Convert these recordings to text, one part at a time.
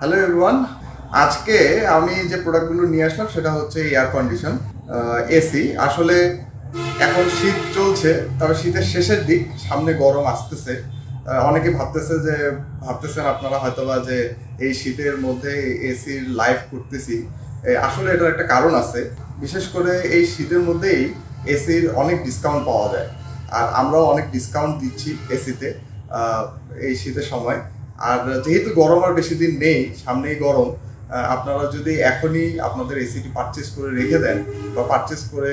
Hello everyone আজকে আমি যে প্রোডাক্টগুলো নিয়ে আসলাম, সেটা হচ্ছে এয়ার কন্ডিশন এসি আসলে এখন শীত চলছে, তবে শীতের শেষের দিক, সামনে গরম আসতেছে। অনেকে ভাবতেছে যে, ভাবতেছেন আপনারা হয়তোবা যে এই শীতের মধ্যে এসির লাইফ করতেছি। আসলে এটার একটা কারণ আছে। বিশেষ করে এই শীতের মধ্যেই এসির অনেক ডিসকাউন্ট পাওয়া যায়। আর আমরাও অনেক ডিসকাউন্ট দিচ্ছি এসিতে এই শীতের সময়। আর যেহেতু গরম আর বেশি দিন নেই সামনেই গরম আপনারা যদি এখনই আপনাদের এসিটি পারচেস করে রেখে দেন বা পারচেস করে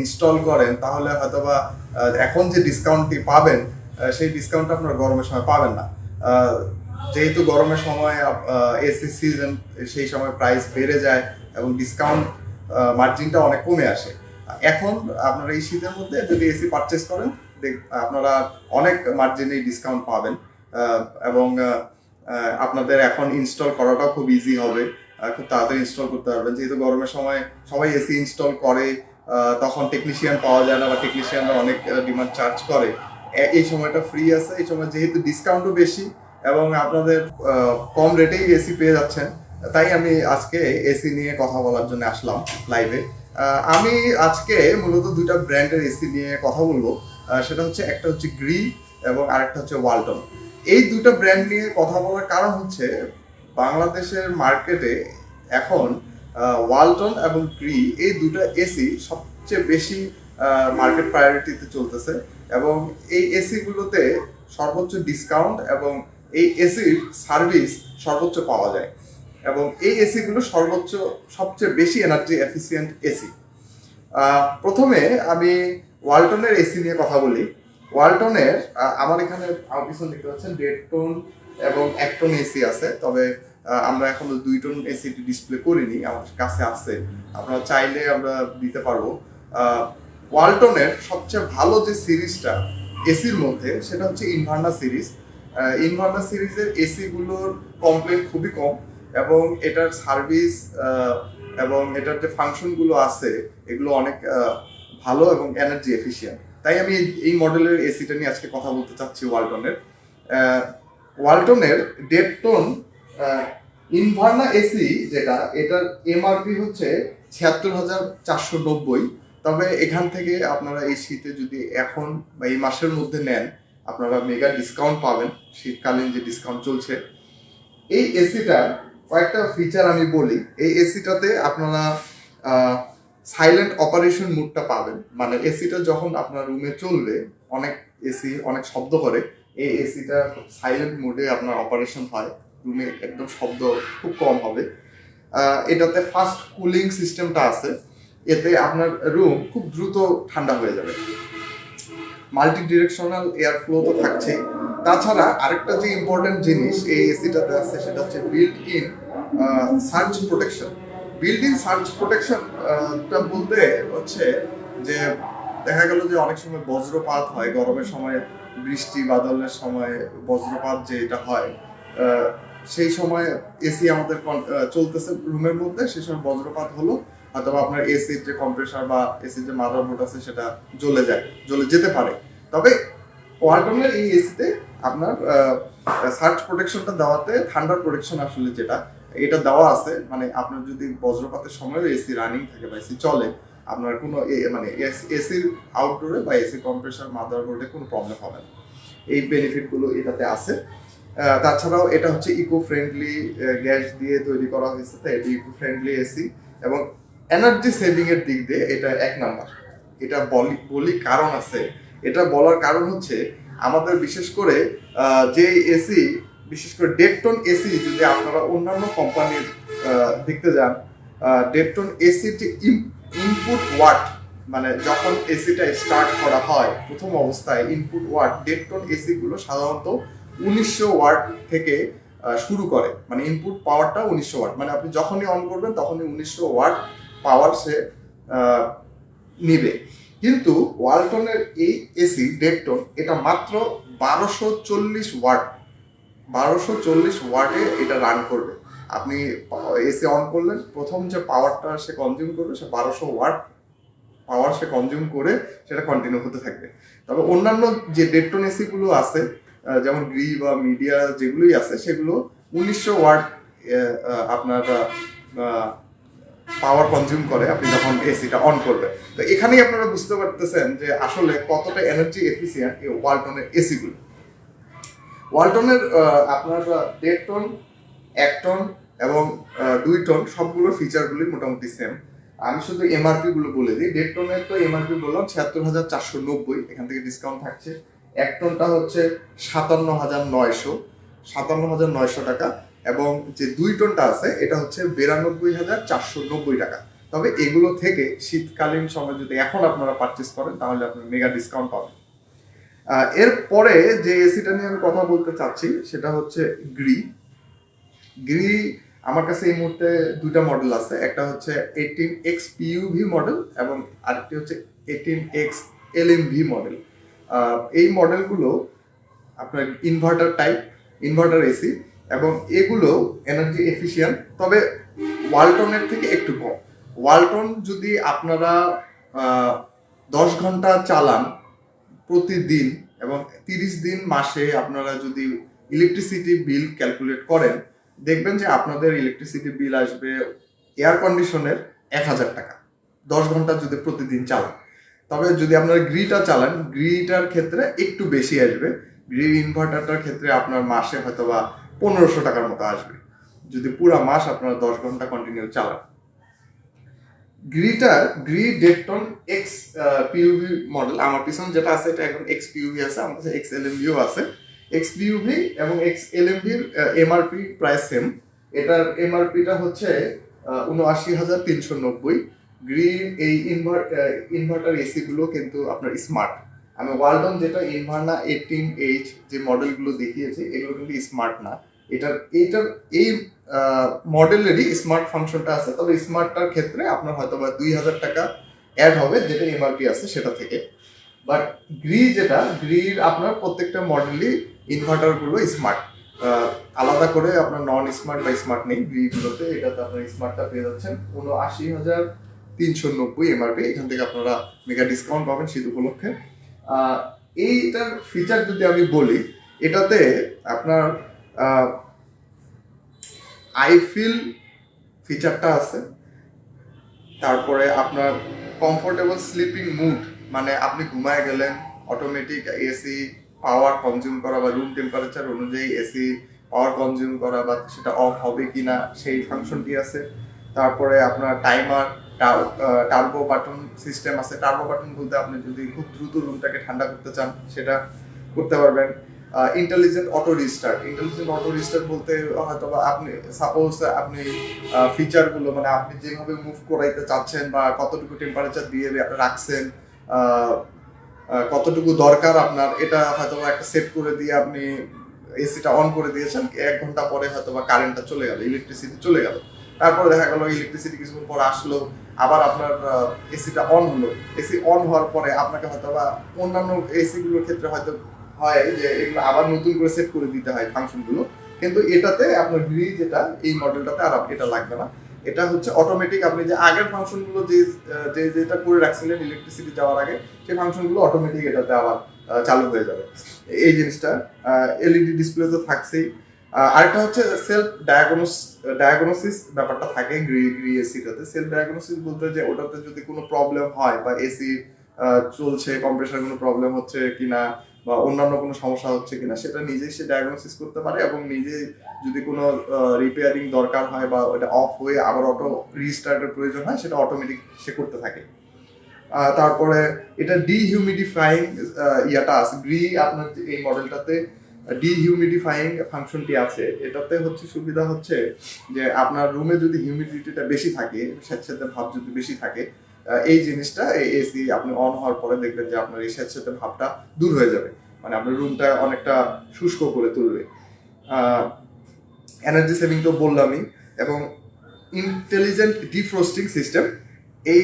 ইনস্টল করেন তাহলে হয়তোবা আহ, এখন যে ডিসকাউন্টটি পাবেন সেই ডিসকাউন্টটা আপনারা গরমের সময় পাবেন না। যেহেতু গরমের সময় এসি সিজন সেই সময় প্রাইস বেড়ে যায় এবং ডিসকাউন্ট মার্জিনটা অনেক কমে আসে। এখন আপনারা এই শীতের মধ্যে যদি এসি পারচেস করেন আপনারা অনেক মার্জিনে ডিসকাউন্ট পাবেন। এবং আপনাদের এখন ইনস্টল করাটাও খুব ইজি হবে। খুব তাড়াতাড়ি ইনস্টল করতে পারবেন। যেহেতু গরমের সময় সবাই এসি ইনস্টল করে তখন টেকনিশিয়ান পাওয়া যায় না বা টেকনিশিয়ানরা অনেক ডিমান্ড চার্জ করে। এই সময়টা ফ্রি আছে। এই সময় যেহেতু ডিসকাউন্টও বেশি এবং আপনাদের কম রেটেই এসি পেয়ে যাচ্ছেন, তাই আমি আজকে এসি নিয়ে কথা বলার জন্য আসলাম লাইভে আমি আজকে মূলত দুইটা ব্র্যান্ডের এসি নিয়ে কথা বলব। সেটা হচ্ছে একটা হচ্ছে গ্রি এবং আরেকটা হচ্ছে ওয়ালটন এই দুটো ব্র্যান্ড নিয়ে কথা বলার কারণ হচ্ছে বাংলাদেশের মার্কেটে এখন ওয়ালটন এবং গ্রি এই দুটো এসি সবচেয়ে বেশি মার্কেট প্রায়োরিটিতে চলতেছে এবং এই এসিগুলোতে সর্বোচ্চ ডিসকাউন্ট এবং এই এসির সার্ভিস সর্বোচ্চ পাওয়া যায় এবং এই এসিগুলো সর্বোচ্চ, সবচেয়ে বেশি এনার্জি এফিসিয়েন্ট এসি প্রথমে আমি ওয়ালটনের এসি নিয়ে কথা বলি। ওয়ালটনের আমার এখানে আমার পিছনে দেখতে পাচ্ছেন দেড় টন এবং এক টন এসি আছে। তবে আমরা এখনও দুই টন এসি ডিসপ্লে করিনি, আমার কাছে আছে। আপনারা চাইলে আমরা দিতে পারব। ওয়ালটনের সবচেয়ে ভালো যে সিরিজটা এসির মধ্যে, সেটা হচ্ছে ইনভার্না সিরিজ। ইনভার্না সিরিজের এসিগুলোর কমপ্লেন খুবই কম এবং এটার সার্ভিস এবং এটার যে ফাংশনগুলো আছে, এগুলো অনেক ভালো এবং এনার্জি এফিশিয়েন্ট তাই আমি এই- মডেলের এসিটা নিয়ে আজকে কথা বলতে চাচ্ছি ওয়ালটনের ওয়ালটনের দেড় টন ইনভার্না এসি যেটা, এটার এমআরপি হচ্ছে ছিয়াত্তর হাজার চারশো নব্বই। তবে এখান থেকে আপনারা এই শীতে যদি এখন বা এই মাসের মধ্যে নেন, আপনারা মেগা ডিসকাউন্ট পাবেন। শীতকালীন যে ডিসকাউন্ট চলছে। এই এসিটার কয়েকটা ফিচার আমি বলি। এই এসিটাতে আপনারা সাইলেন্ট অপারেশন মুডটা পাবেন। মানে এসিটা যখন আপনার রুমে চলবে, অনেক এসি অনেক শব্দ করে, এই এসিটা সাইলেন্ট মোডে আপনার অপারেশন হয়। রুমে একদম শব্দ খুব কম হবে। এটাতে ফাস্ট কুলিং সিস্টেমটা আছে। এতে আপনার রুম খুব দ্রুত ঠান্ডা হয়ে যাবে। মাল্টি ডিরেকশনাল এয়ার ফ্লো তো থাকছেই। তাছাড়া আরেকটা যে ইম্পর্টেন্ট জিনিস এই এসিটাতে আছে, সেটা হচ্ছে built in search protection in search protection টা বলতে হচ্ছে যে দেখা গেল যে অনেক সময় বজ্রপাত হয়, গরমের সময় বৃষ্টি, বাদলের সময় বজ্রপাত যে এটা হয় সেই সময় এসি আমাদের চলতেছে রুমের মধ্যে, সেই সময় বজ্রপাত হলো, অথবা আপনার এসির যে কম্প্রেসার বা এসির যে মাদারবোর্ড আছে সেটা জ্বলে যায়, জ্বলে যেতে পারে। তবে ওয়ালটনের এই এসিতে আপনার সার্চ প্রোটেকশনটা দেওয়াতে ঠান্ডার প্রোটেকশন আসলে যেটা এটা দেওয়া আছে মানে আপনার যদি বজ্রপাতের সময় এসি রানিং থাকে বা এসি চলে, আপনার কোনো মানে এসির আউটডোরে বা এসি কম্প্রেসার মাদারবোর্ডে কোনো প্রবলেম হবে না। এই বেনিফিটগুলো এটাতে আছে। তাছাড়াও এটা হচ্ছে ইকো ফ্রেন্ডলি গ্যাস দিয়ে তৈরি করা হয়েছে, তাই এটা ইকো ফ্রেন্ডলি এসি এবং এনার্জি সেভিং এর দিক দিয়ে এটা এক নাম্বার। এটা বলি বলি কারণ আছে। এটা বলার কারণ হচ্ছে আমাদের বিশেষ করে যে এসি বিশেষ করে ডেকটন এসি যদি আপনারা অন্যান্য কোম্পানির দেখতে যান ডেকটন এসির যে ইনপুট ওয়াট মানে যখন এসিটা স্টার্ট করা হয়, প্রথম অবস্থায় ইনপুট ওয়াট ডেকটন এসিগুলো সাধারণত উনিশশো ওয়াট থেকে শুরু করে। মানে ইনপুট পাওয়ারটা উনিশশো ওয়াট মানে আপনি যখনই অন করবেন, তখনই উনিশশো ওয়াট পাওয়ার সে নিবে। কিন্তু ওয়ালটনের এই এসি ডেকটন এটা মাত্র বারোশো চল্লিশ ওয়াট বারোশো চল্লিশ ওয়াটে এটা রান করবে। আপনি এসি অন করলেন, প্রথম যে পাওয়ারটা সে কনজিউম করবে, সে বারোশো ওয়াট পাওয়ার সে কনজিউম করে সেটা কন্টিনিউ হতে থাকবে। তবে অন্যান্য যে ডেটটন এসিগুলো আছে যেমন গ্রি বা মিডিয়া যেগুলোই আছে, সেগুলো উনিশশো ওয়াট আপনার পাওয়ার কনজিউম করে আপনি যখন এসিটা অন করবেন। তো এখানেই আপনারা বুঝতে পারতেছেন যে আসলে কতটা এনার্জি এফিসিয়েন্ট এই ওয়ালটনের এসিগুলো ওয়ালটনের আপনার দেড় টন এক টন এবং দুই টন সবগুলো ফিচারগুলি মোটামুটি সেম আমি শুধু এমআরপি গুলো বলে দিই। দেড় টনের তো এমআরপি বললাম, ছিয়াত্তর হাজার চারশো নব্বই। এখান থেকে ডিসকাউন্ট থাকছে। এক টনটা হচ্ছে সাতান্ন হাজার নয়শো। সাতান্ন হাজার নয়শো টাকা। এবং যে দুই টনটা আছে, এটা হচ্ছে বিরানব্বই হাজার চারশো নব্বই টাকা। তবে এগুলো থেকে শীতকালীন সময় যদি এখন আপনারা পারচেস করেন, তাহলে আপনি মেগা ডিসকাউন্ট পাবেন। এরপরে যে এসিটা নিয়ে আমি কথা বলতে চাচ্ছি, সেটা হচ্ছে গ্রি গ্রি আমার কাছে এই মুহূর্তে দুইটা মডেল আছে। একটা হচ্ছে এইটিন এক্স পিইউভি মডেল এবং আরেকটি হচ্ছে এইটিন এক্স এলএমভি মডেল এই মডেলগুলো আপনার ইনভার্টার টাইপ ইনভার্টার এসি এবং এগুলো এনার্জি এফিশিয়েন্ট তবে ওয়ালটনের থেকে একটু কম। ওয়ালটন যদি আপনারা দশ ঘণ্টা চালান প্রতিদিন এবং তিরিশ দিন মাসে আপনারা যদি ইলেকট্রিসিটি বিল ক্যালকুলেট করেন, দেখবেন যে আপনাদের ইলেকট্রিসিটি বিল আসবে এয়ার কন্ডিশনের এক হাজার টাকা। দশ ঘণ্টা যদি প্রতিদিন চালান। তবে যদি আপনারা গ্রিটা চালান গ্রিটার ক্ষেত্রে একটু বেশি আসবে। গ্রি ইনভার্টারটার ক্ষেত্রে আপনার মাসে হয়তো বা পনেরোশো টাকার মতো আসবে। যদি পুরা মাস আপনারা দশ ঘণ্টা কন্টিনিউ চালান। গ্রিটার, গ্রি ডেটটন এক্স পিউভি মডেল আমার পিছনে যেটা আছে, এটা এখন এক্স পিউভি আছে, আমার কাছে এক্স এলএমভিও আছে। এক্স পিউভি এবং এক্স এলএমভির এমআরপি প্রায় সেম এটার এমআরপিটা হচ্ছে উনআশি হাজার তিনশো নব্বই। গ্রিন, এই ইনভার্টার এসি গুলো কিন্তু আপনার স্মার্ট আমি ওয়ালটন যেটা ইনভার্না এইটিন এইচ যে মডেলগুলো দেখিয়েছি, এগুলো কিন্তু স্মার্ট না। এটার, এইটার, এই মডেলেরই স্মার্ট ফাংশনটা আছে। তবে স্মার্টটার ক্ষেত্রে আপনার হয়তো বা দুই হাজার টাকা অ্যাড হবে, যেটা এমআরপি আছে সেটা থেকে। বাট গ্রি যেটা গ্রির আপনার প্রত্যেকটা মডেলই ইনভার্টারগুলো স্মার্ট আলাদা করে আপনার নন স্মার্ট বা স্মার্ট নেই। গ্রিগুলোতে এটাতে আপনার স্মার্টটা পেয়ে যাচ্ছেন। উনআশি হাজার তিনশো নব্বই এমআরপি এখান থেকে আপনারা মেগা ডিসকাউন্ট পাবেন শীত উপলক্ষে। এইটার ফিচার যদি আমি বলি, এটাতে আপনার আই ফিল ফিচারটা আছে। তারপরে আপনার কমফোর্টেবল স্লিপিং মুড মানে আপনি ঘুমায় গেলেন অটোমেটিক এসি পাওয়ার কনজিউম করা বা রুম টেম্পারেচার অনুযায়ী এসি পাওয়ার কনজিউম করা বা সেটা অফ হবে কিনা, সেই ফাংশনটি আছে। তারপরে আপনার টাইমার টার্বো বাটন সিস্টেম আছে। টার্বো বাটন বলতে আপনি যদি খুব দ্রুত রুমটাকে ঠান্ডা করতে চান, সেটা করতে পারবেন। Intelligent auto restart intelligent auto restart বলতে হয়তো বা আপনি সাপোজ আপনি ফিচারগুলো মানে আপনি যেভাবে মুভ করাইতে চাচ্ছেন বা কতটুকু টেম্পারেচার দিয়ে রাখছেন কতটুকু দরকার আপনার, এটা হয়তো একটা সেট করে দিয়ে আপনি এসিটা অন করে দিয়েছেন, এক ঘণ্টা পরে হয়তো বা কারেন্টটা চলে গেল ইলেকট্রিসিটি চলে গেল। তারপরে দেখা গেল ইলেকট্রিসিটি কিছুক্ষণ পর আসলো, আবার আপনার এসিটা অন হলো। এসি অন হওয়ার পরে আপনাকে হয়তো বা অন্যান্য এসি গুলোর ক্ষেত্রে হয়তো হয় যে এগুলো আবার নতুন করে সেট করে দিতে হয় ফাংশনগুলো। কিন্তু এটাতে আপনার গ্রি যেটা, এই মডেলটাতে আর এটা লাগবে না। এটা হচ্ছে অটোমেটিক আপনি যে আগের ফাংশনগুলো যে যে, যেটা করে রাখছিলেন ইলেকট্রিসিটি যাওয়ার আগে, সেই ফাংশনগুলো অটোমেটিক এটাতে আবার চালু হয়ে যাবে। এই জিনিসটা এলইডি ডিসপ্লে তো থাকছেই। আরেকটা হচ্ছে সেলফ ডায়াগনোস ডায়াগনোসিস ব্যাপারটা থাকে এসিটাতে সেলফ ডায়াগনোসিস বলতে যে ওটাতে যদি কোনো প্রবলেম হয় বা এসি চলছে কম্প্রেসার কোনো প্রবলেম হচ্ছে কিনা বা অন্যান্য কোনো সমস্যা হচ্ছে কিনা, সেটা নিজেই সে ডায়াগনোসিস করতে পারে এবং নিজে যদি কোনো রিপেয়ারিং দরকার হয় বা ওটা অফ হয়ে আবার অটো রিস্টার্টের প্রয়োজন হয়, সেটা অটোমেটিক সে করতে থাকে। তারপরে এটা ডিহিউমিডিফাইং ইয়াটা আছে। গ্রি আপনার এই মডেলটাতে ডিহিউমিডিফাইং ফাংশনটি আছে। এটাতে হচ্ছে সুবিধা হচ্ছে যে আপনার রুমে যদি হিউমিডিটিটা বেশি থাকে স্যাঁতস্যাঁতে ভাব যদি বেশি থাকে এই জিনিসটা এই এসি আপনি অন হওয়ার পরে দেখবেন যে আপনার এই স্যাঁতস্যাঁতে ভাবটা দূর হয়ে যাবে। মানে আপনার রুমটা অনেকটা শুষ্ক করে তুলবে। এনার্জি সেভিং তো বললামই এবং ইন্টেলিজেন্ট ডিফ্রোস্টিং সিস্টেম এই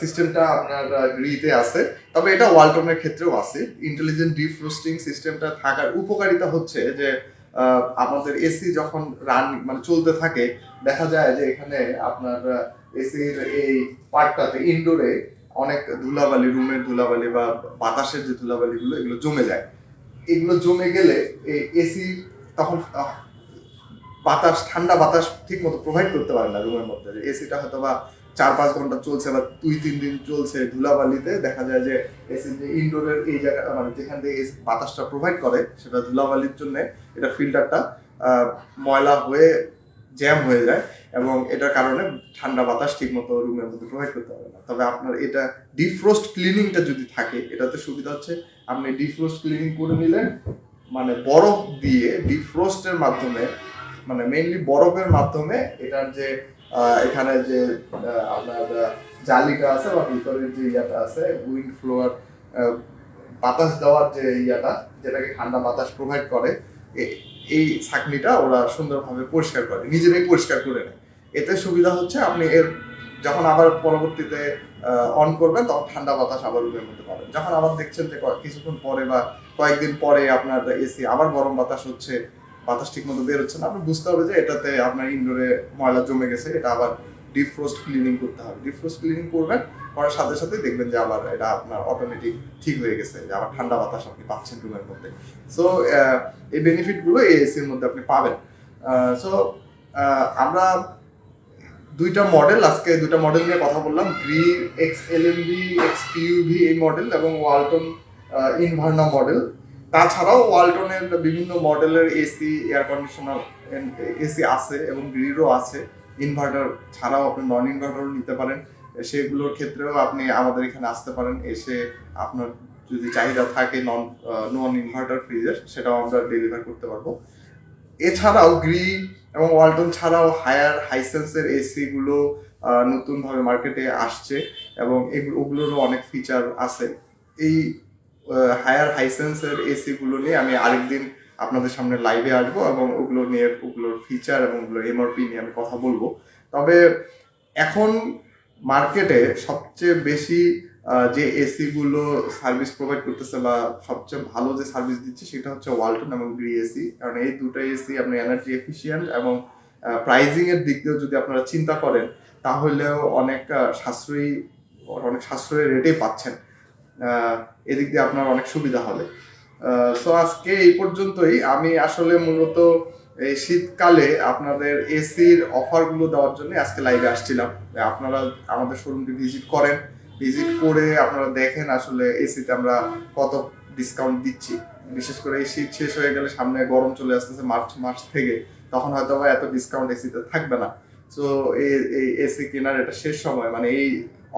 সিস্টেমটা আপনার গ্রিতে আছে। তবে এটা ওয়ালটনের ক্ষেত্রেও আছে। ইন্টেলিজেন্ট ডিফ্রোস্টিং সিস্টেমটা থাকার উপকারিতা হচ্ছে যে আমাদের এসি যখন রান মানে চলতে থাকে, দেখা যায় যে এখানে আপনার এসির এই পার্টটাতে ইনডোরে অনেক ধুলাবালি রুমের ধুলাবালি বা বাতাসের যে ধুলাবালিগুলো, এগুলো জমে যায়। এগুলো জমে গেলে এই এসি তখন বাতাস, ঠান্ডা বাতাস ঠিক মতো প্রোভাইড করতে পারে না রুমের মধ্যে। এসিটা হয়তো বা চার পাঁচ ঘণ্টা চলছে বা দুই তিন দিন চলছে ধুলাবালিতে, দেখা যায় যে এসি যে ইনডোরের এই জায়গা মানে যেখান থেকে বাতাসটা প্রোভাইড করে, সেটা ধুলাবালির জন্য, এটা ফিল্টারটা ময়লা হয়ে জ্যাম হয়ে যায়। এবং এটার কারণে ঠান্ডা বাতাস ঠিক মতো রুমের মধ্যে প্রোভাইড করতে পারে না। তবে আপনার এটা ডিফ্রোস্ট ক্লিনিংটা যদি থাকে, এটাতে সুবিধা হচ্ছে আপনি ডিফ্রোস্ট ক্লিনিং করে নিলেন মানে বরফ দিয়ে ডিফ্রোস্টের মাধ্যমে মানে মেইনলি বরফের মাধ্যমে এটার যে এখানে যে আপনার জালিটা আছে বা ভিতরের যে ইয়াটা আছে উইন্ড ফ্লোয়ার বাতাস দেওয়ার যে ইয়াটা, যেটাকে ঠান্ডা বাতাস প্রোভাইড করে এই ছাকনিটা ওরা সুন্দরভাবে পরিষ্কার করে, নিজেরাই পরিষ্কার করে নেয়। এতে সুবিধা হচ্ছে আপনি এর, যখন আবার পরবর্তীতে অন করবেন, তখন ঠান্ডা বাতাস আবার রুমের মধ্যে পাবেন। যখন আবার দেখছেন যে কিছুক্ষণ পরে বা কয়েকদিন পরে আপনার এসি আবার গরম বাতাস হচ্ছে, বাতাস ঠিক মতো বের হচ্ছে না, আপনি বুঝতে হবে যে এটাতে আপনার ইনডোরে ময়লা জমে গেছে, এটা আবার ডিফ্রোস্ট ক্লিনিং করতে হবে। ডিফ্রোস্ট ক্লিনিং করবেন, করার সাথে সাথে দেখবেন যে আবার এটা আপনার অটোমেটিক ঠিক হয়ে গেছে, যে আবার ঠান্ডা বাতাস আপনি পাচ্ছেন রুমের মধ্যে। সো এই বেনিফিটগুলো এই এসির মধ্যে আপনি পাবেন। সো আমরা দুইটা মডেল আজকে দুইটা মডেল নিয়ে কথা বললাম। Gree X L M V X PUV এই মডেল এবং ওয়ালটন ইনভার্না মডেল তাছাড়াও ওয়ালটনের বিভিন্ন মডেলের এসি এয়ার কন্ডিশনার এসি আছে এবং গ্রিরও আছে। ইনভার্টার ছাড়াও আপনি নন ইনভার্টারও নিতে পারেন। সেগুলোর ক্ষেত্রেও আপনি আমাদের এখানে আসতে পারেন। এসে আপনার যদি চাহিদা থাকে নন নন ইনভার্টার ফ্রিজের সেটাও আমরা ডেলিভার করতে পারব। এছাড়াও গ্রি এবং ওয়ালটন ছাড়াও হায়ার হাইসেন্সের এসিগুলো নতুনভাবে মার্কেটে আসছে এবং ওগুলোরও অনেক ফিচার আছে। এই হায়ার হাইসেন্সের এসিগুলো নিয়ে আমি আরেকদিন আপনাদের সামনে লাইভে আসব এবং ওগুলো নিয়ে, ওগুলোর ফিচার এবং ওগুলোর এমআরপি নিয়ে আমি কথা বলব। তবে এখন মার্কেটে সবচেয়ে বেশি যে এসিগুলো সার্ভিস প্রোভাইড করতেছে বা সবচেয়ে ভালো যে সার্ভিস দিচ্ছে সেটা হচ্ছে ওয়ালটন এবং গ্রি এসি কারণ এই দুটো এসি আপনি এনার্জি এফিশিয়েন্ট এবং প্রাইজিং এর দিক দিয়েও যদি আপনারা চিন্তা করেন, তাহলেও অনেক সাশ্রয়ী অনেক সাশ্রয়ী রেটে পাচ্ছেন। এদিক দিয়ে আপনার অনেক সুবিধা হবে। সো আজকে এই পর্যন্তই। আমি আসলে মূলত এই শীতকালে আপনাদের এসির অফারগুলো দেওয়ার জন্য আজকে লাইভে আসছিলাম। আপনারা আমাদের শোরুমটি ভিজিট করেন। ভিজিট করে আপনারা দেখেন আসলে এসিতে আমরা কত ডিসকাউন্ট দিচ্ছি। বিশেষ করে এই শীত শেষ হয়ে গেলে সামনে গরম চলে আসতেছে মার্চ মাস থেকে। তখন হয়তো বা এত ডিসকাউন্ট এসিতে থাকবে না। সো এই এই এসি কেনার এটা শেষ সময়। মানে এই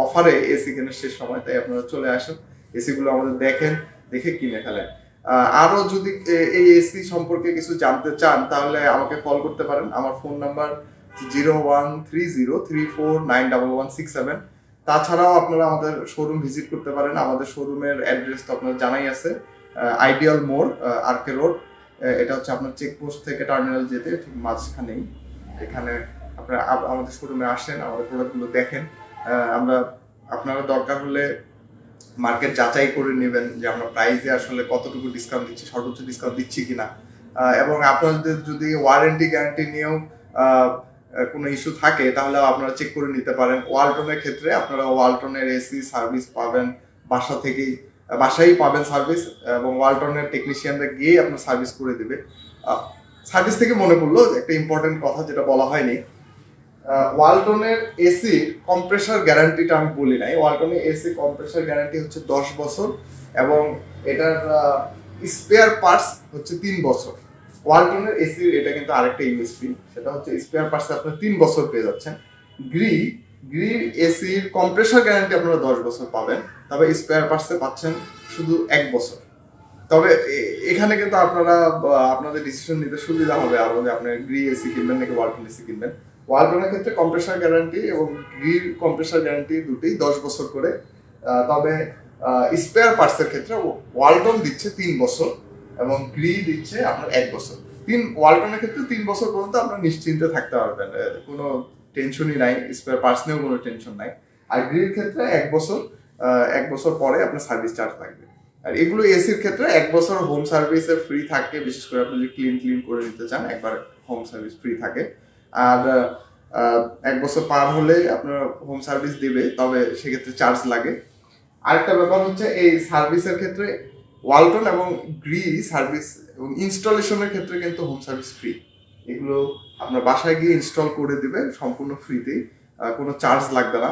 অফারে এসি কেনার শেষ সময়। তাই আপনারা চলে আসুন। এসিগুলো আমাদের দেখেন, দেখে কিনে ফেলেন। আহ, আরও যদি এই এসি সম্পর্কে কিছু জানতে চান তাহলে আমাকে কল করতে পারেন। আমার phone number zero one three zero three four nine double one six seven তাছাড়াও আপনারা আমাদের শোরুম ভিজিট করতে পারেন। আমাদের শোরুমের অ্যাড্রেস তো আপনার জানাই আছে আইডিয়াল মোড় আরকে রোড এটা হচ্ছে আপনার চেকপোস্ট থেকে টার্মিনাল যেতে ঠিক মাঝখানেই। এখানে আপনারা আপ- আমাদের শোরুমে আসেন আমাদের প্রোডাক্টগুলো দেখেন। আমরা আপনারা দরকার হলে মার্কেট যাচাই করে নেবেন যে আমরা প্রাইসে আসলে কতটুকু ডিসকাউন্ট দিচ্ছি, সর্বোচ্চ ডিসকাউন্ট দিচ্ছি কিনা। এবং আপনাদের যদি ওয়ারেন্টি গ্যারান্টি নিয়েও কোনো ইস্যু থাকে, তাহলে আপনারা চেক করে নিতে পারেন। ওয়ালটনের ক্ষেত্রে আপনারা ওয়ালটনের এসি সার্ভিস পাবেন, বাসা থেকেই বাসায় পাবেন সার্ভিস এবং ওয়ালটনের টেকনিশিয়ানরা গিয়ে আপনার সার্ভিস করে দেবে। সার্ভিস থেকে মনে পড়ল একটা ইম্পর্টেন্ট কথা যেটা বলা হয়নি। ওয়ালটনের এসি কম্প্রেসার গ্যারান্টিটা আমি বলি নাই। ওয়ালটনের এসি কম্প্রেসার গ্যারান্টি হচ্ছে দশ বছর এবং এটার স্পেয়ার পার্টস হচ্ছে তিন বছর। ওয়ালটনের এসি, এটা কিন্তু আরেকটা ইউএসপি সেটা হচ্ছে স্পেয়ার পার্টস আপনার তিন বছর পেয়ে যাচ্ছেন। গ্রি গ্রি এসির কম্প্রেসার গ্যারান্টি আপনারা দশ বছর পাবেন, তবে স্পেয়ার পার্টসে পাচ্ছেন শুধু এক বছর। তবে এখানে কিন্তু আপনারা আপনাদের ডিসিশন নিতে সুবিধা হবে আরও যে আপনি গ্রি এসি কিনবেন নাকি ওয়ালটন এসি কিনবেন। ওয়ালটনের ক্ষেত্রে কম্প্রেসার গ্যারান্টি এবং গ্রি কম্প্রেসার গ্যারান্টি দুটোই দশ বছর করে তবে স্পেয়ার পার্টসের ক্ষেত্রে ওয়ালটন দিচ্ছে তিন বছর এবং গ্রি দিচ্ছে আপনার এক বছর। তিন, ওয়ালটনের ক্ষেত্রে তিন বছর পর্যন্ত আপনার নিশ্চিন্তে থাকতে পারবেন। কোনো টেনশনই নাই স্পেয়ার পার্টস নিয়েও কোনো টেনশন নাই। আর গ্রির ক্ষেত্রে এক বছর এক বছর পরে আপনার সার্ভিস চার্জ লাগবে আর এগুলো এসির ক্ষেত্রে এক বছর হোম সার্ভিসে ফ্রি থাকে, বিশেষ করে আপনি যদি ক্লিন ক্লিন করে নিতে চান, একবার হোম সার্ভিস ফ্রি থাকে। আর এক বছর পার হলে আপনার হোম সার্ভিস দিবে, তবে সেক্ষেত্রে চার্জ লাগে। আরেকটা ব্যাপার হচ্ছে এই সার্ভিসের ক্ষেত্রে ওয়ালটন এবং গ্রি সার্ভিস এবং ইনস্টলেশনের ক্ষেত্রে কিন্তু হোম সার্ভিস ফ্রি এগুলো আপনার বাসায় গিয়ে ইনস্টল করে দিবে, সম্পূর্ণ ফ্রিতেই কোনো চার্জ লাগবে না।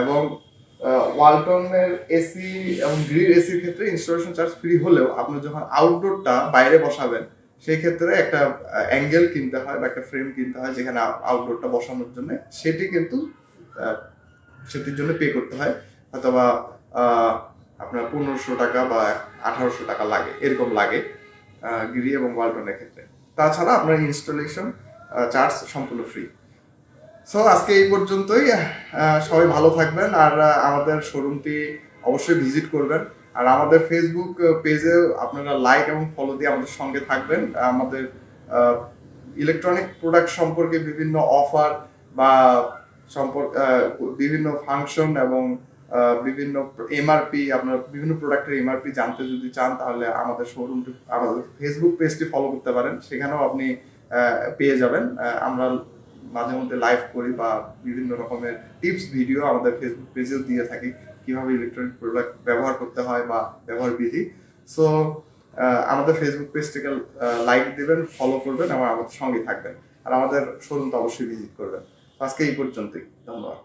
এবং ওয়ালটনের এসি এবং গ্রিল এসির ক্ষেত্রে ইনস্টলেশন চার্জ ফ্রি হলেও আপনি যখন আউটডোরটা বাইরে বসাবেন সেই ক্ষেত্রে একটা অ্যাঙ্গেল কিনতে হয় বা একটা ফ্রেম কিনতে হয় যেখানে আউটডোরটা বসানোর জন্য, সেটি কিন্তু সেটির জন্য পে করতে হয়। অথবা আপনার পনেরোশো টাকা বা আঠারোশো টাকা লাগে, এরকম লাগে গিরি এবং ওয়ালটনের ক্ষেত্রে। তাছাড়া আপনার ইনস্টলেশন চার্জ সম্পূর্ণ ফ্রি সো আজকে এই পর্যন্তই। সবাই ভালো থাকবেন। আর আমাদের শোরুমটি অবশ্যই ভিজিট করবেন। আর আমাদের ফেসবুক পেজে আপনারা লাইক এবং ফলো দিয়ে আমাদের সঙ্গে থাকবেন। আমাদের ইলেকট্রনিক প্রোডাক্ট সম্পর্কে বিভিন্ন অফার বা সম্পর্ক বিভিন্ন ফাংশন এবং বিভিন্ন এমআরপি আপনার বিভিন্ন প্রোডাক্টের এমআরপি জানতে যদি চান, তাহলে আমাদের শোরুমটি আমাদের ফেসবুক পেজটি ফলো করতে পারেন। সেখানেও আপনি পেয়ে যাবেন। আমরা মাঝে মধ্যে লাইভ করি বা বিভিন্ন রকমের টিপস ভিডিও আমাদের ফেসবুক পেজেও দিয়ে থাকি। কীভাবে ইলেকট্রনিক প্রোডাক্ট ব্যবহার করতে হয় বা ব্যবহার বিধি। সো আমাদের ফেসবুক পেজটিকে লাইক দেবেন ফলো করবেন, আমার আমাদের সঙ্গে থাকবেন। আর আমাদের শোরুমটা অবশ্যই ভিজিট করবেন। আজকে এই পর্যন্তই। ধন্যবাদ।